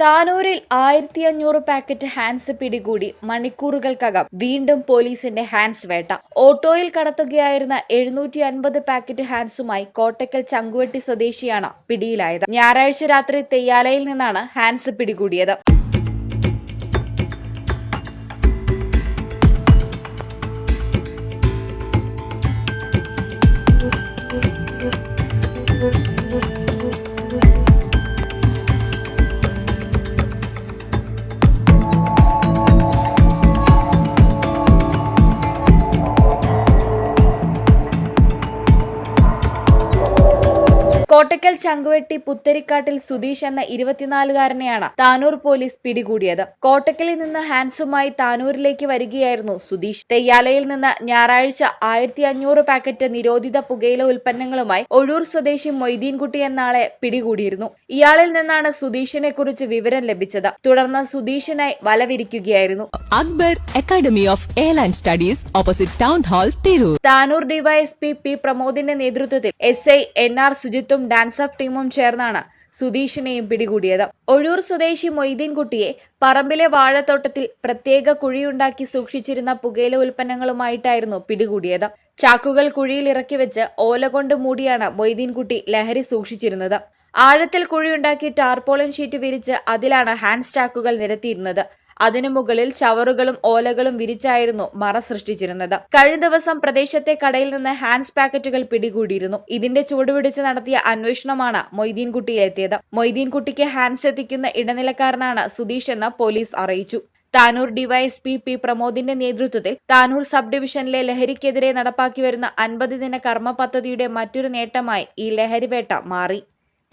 താനൂരിൽ ആയിരത്തി അഞ്ഞൂറ് packet Hans പിടികൂടി മണിക്കൂറുകൾക്കകം വീണ്ടും പോലീസിന്റെ ഹാൻസ് വേട്ട. ഓട്ടോയിൽ കടത്തുകയായിരുന്ന എഴുന്നൂറ്റി അൻപത് പാക്കറ്റ് ഹാൻസുമായി കോട്ടക്കൽ ചങ്കുവെട്ടി സ്വദേശിയാണ് പിടിയിലായത്. ഞായറാഴ്ച രാത്രി തെയ്യാലയിൽ നിന്നാണ് ഹാൻസ് പിടികൂടിയത്. കോട്ടക്കൽ ചങ്കുവെട്ടി പുത്തരിക്കാട്ടിൽ സുധീഷ് എന്ന ഇരുപത്തിനാലുകാരനെയാണ് താനൂർ പോലീസ് പിടികൂടിയത്. കോട്ടക്കലിൽ നിന്ന് ഹാൻസുമായി താനൂരിലേക്ക് വരികയായിരുന്നു സുധീഷ്. തെയ്യാലയിൽ നിന്ന് ഞായറാഴ്ച ആയിരത്തി അഞ്ഞൂറ് പാക്കറ്റ് നിരോധിത പുകയില ഉൽപ്പന്നങ്ങളുമായി ഒഴൂർ സ്വദേശി മൊയ്തീൻകുട്ടി എന്നാളെ പിടികൂടിയിരുന്നു. ഇയാളിൽ നിന്നാണ് സുധീഷിനെ കുറിച്ച് വിവരം ലഭിച്ചത്. തുടർന്ന് സുധീഷിനായി വലവിരിക്കുകയായിരുന്നു. Akbar academy of airline studies opposite town hall Tirur. Tanur DYSP P പ്രമോദിന്റെ നേതൃത്വത്തിൽ എസ് ഐ എൻ ആർ സുജിത്തും ഡാൻസ് ഓഫ് ടീമും ചേർന്നാണ് സുധീഷിനെയും പിടികൂടിയത്. ഒഴൂർ സ്വദേശി മൊയ്തീൻകുട്ടിയെ പറമ്പിലെ വാഴത്തോട്ടത്തിൽ പ്രത്യേക കുഴിയുണ്ടാക്കി സൂക്ഷിച്ചിരുന്ന പുകയില ഉൽപ്പന്നങ്ങളുമായിട്ടായിരുന്നു പിടികൂടിയത്. ചാക്കുകൾ കുഴിയിൽ ഇറക്കി വെച്ച് ഓല കൊണ്ട് മൂടിയാണ് മൊയ്തീൻകുട്ടി ലഹരി സൂക്ഷിച്ചിരുന്നത്. ആഴത്തിൽ കുഴിയുണ്ടാക്കി ടാർപോളിൻ ഷീറ്റ് വിരിച്ച് അതിലാണ് ഹാൻഡ് സ്റ്റാക്കുകൾ നിരത്തിയിരുന്നത്. അതിനു മുകളിൽ ഷവറുകളും ഓലകളും വിരിച്ചായിരുന്നു മറ സൃഷ്ടിച്ചിരുന്നത്. കഴിഞ്ഞ ദിവസം പ്രദേശത്തെ കടയിൽ നിന്ന് ഹാൻഡ്സ് പാക്കറ്റുകൾ പിടികൂടിയിരുന്നു. ഇതിന്റെ ചുവടുപിടിച്ച് നടത്തിയ അന്വേഷണമാണ് മൊയ്തീൻകുട്ടിയിലെത്തിയത് മൊയ്തീൻകുട്ടിക്ക് ഹാൻഡ്സ് എത്തിക്കുന്ന ഇടനിലക്കാരനാണ് സുധീഷ് എന്ന് പോലീസ് അറിയിച്ചു. താനൂർ ഡിവൈഎസ്പി പി പ്രമോദിന്റെ നേതൃത്വത്തിൽ താനൂർ സബ് ഡിവിഷനിലെ ലഹരിക്കെതിരെ നടപ്പാക്കി വരുന്ന അൻപത് ദിന കർമ്മ പദ്ധതിയുടെ മറ്റൊരു നേട്ടമായി ഈ ലഹരിവേട്ട മാറി.